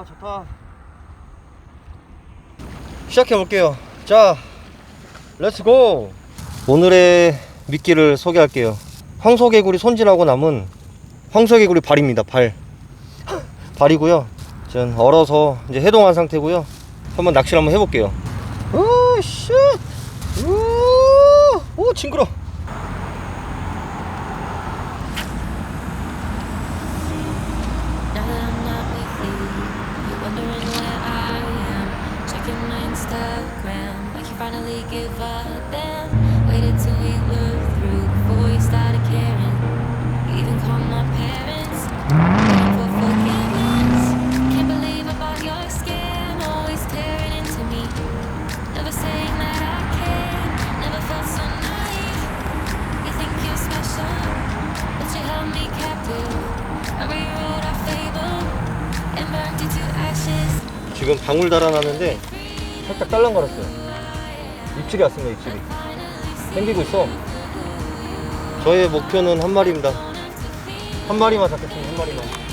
아 좋다. 시작해 볼게요. 자 렛츠고 오늘의 미끼를 소개할게요. 황소개구리 손질하고 남은 황소개구리 발입니다 발. 발이고요. 전 얼어서 이제 해동한 상태고요. 한번 낚시를 한번 해볼게요. 오쉣! 오 징그러 Instagram, like you finally give up. Then waited till we looked through before you started caring. You even called my parents, waiting for forgiveness. Can't believe I bought your skin, always tearing into me. Never saying that I can, never felt so naive. You think you're special, but you held me captive. I rewrote our fable and burned it to ashes. 지금 방울 달아놨는데 살짝 딸랑거렸어요. 입질이 왔습니다 입질이. 당기고 있어. 저의 목표는 한 마리입니다. 한 마리만 잡겠습니다 한 마리만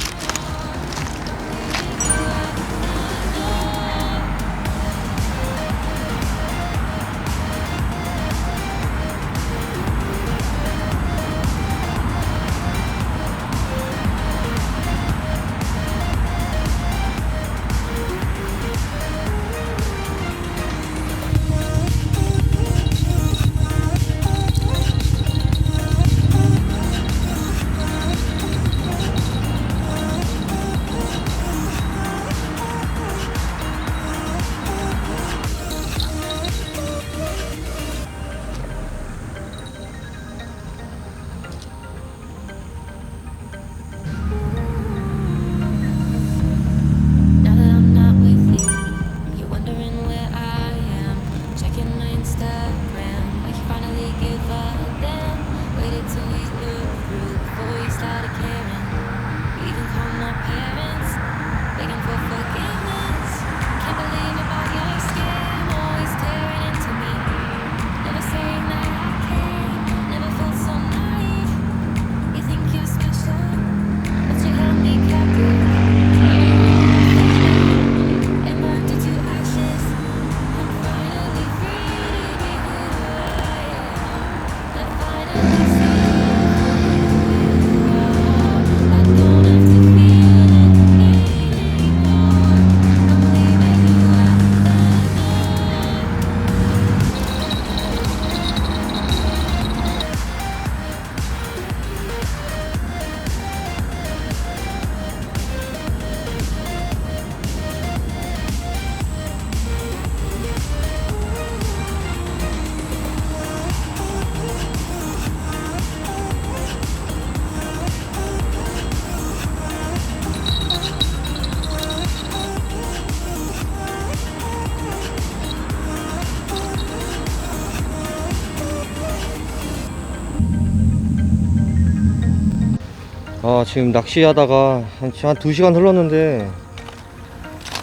아 지금 낚시하다가 한, 한 2시간 흘렀는데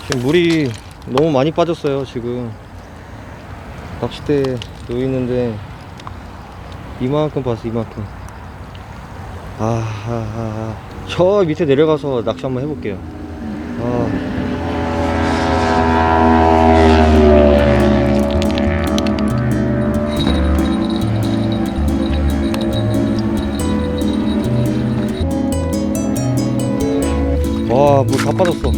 지금 물이 너무 많이 빠졌어요 지금 낚싯대 놓이는데 이만큼 봤어 이만큼 아, 아, 아, 아. 저 밑에 내려가서 낚시 한번 해볼게요 아. 다 빠졌어. 오.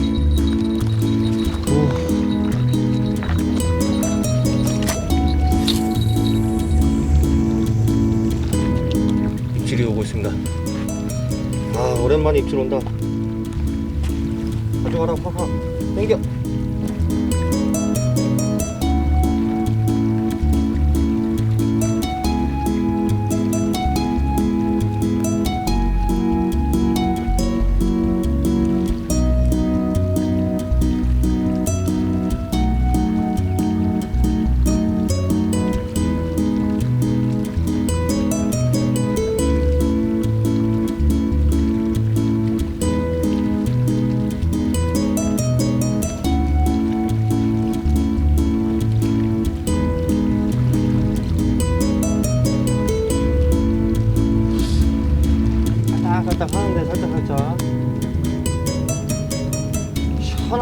입질이 오고 있습니다. 아, 오랜만에 입질 온다. 가져가라, 파파. 땡겨.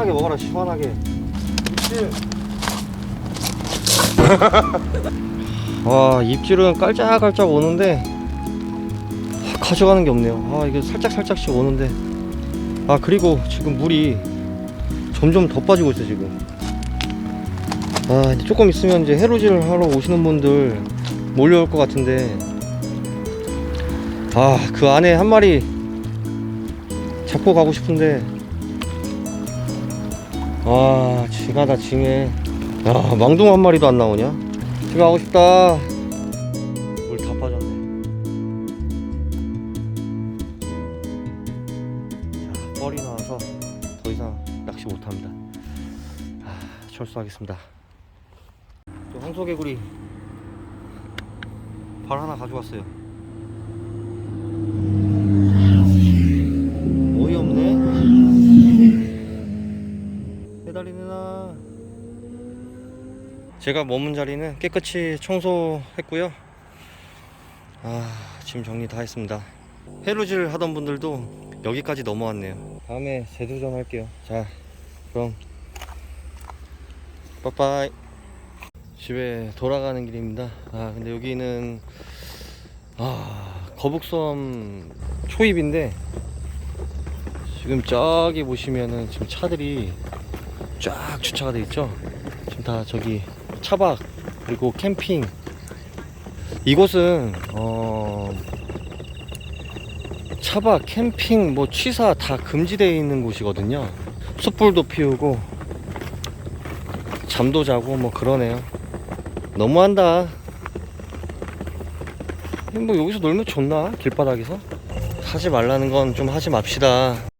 얼마나 시원하게. 입질. 와 입질은 깔짝깔짝 오는데 하, 가져가는 게 없네요. 아 이게 살짝살짝씩 오는데. 아 그리고 지금 물이 점점 더 빠지고 있어 지금. 아 이제 조금 있으면 이제 해루질 하러 오시는 분들 몰려올 것 같은데. 아 그 안에 한 마리 잡고 가고 싶은데 아 징하다 징해. 야 망둥어 한 마리도 안 나오냐? 집에 가고 싶다. 물 다 빠졌네. 자 뻘이 나와서 더 이상 낚시 못합니다. 아, 철수하겠습니다. 또 황소개구리 발 하나 가져왔어요 매달리느나 제가 머문 자리는 깨끗이 청소했고요. 아짐 정리 다 했습니다. 해루질 하던 분들도 여기까지 넘어왔네요. 다음에 재도전 할게요. 자 그럼 빠빠이. 집에 돌아가는 길입니다. 아 근데 여기는 아 거북섬 초입인데 지금 저기 보시면은 지금 차들이 쫙 주차가 돼 있죠. 지금 다 저기 차박 그리고 캠핑 이곳은 어 차박 캠핑 뭐 취사 다 금지되어 있는 곳이거든요. 숯불도 피우고 잠도 자고 뭐 그러네요. 너무한다. 뭐 여기서 놀면 좋나 길바닥에서 하지 말라는 건 좀 하지 맙시다.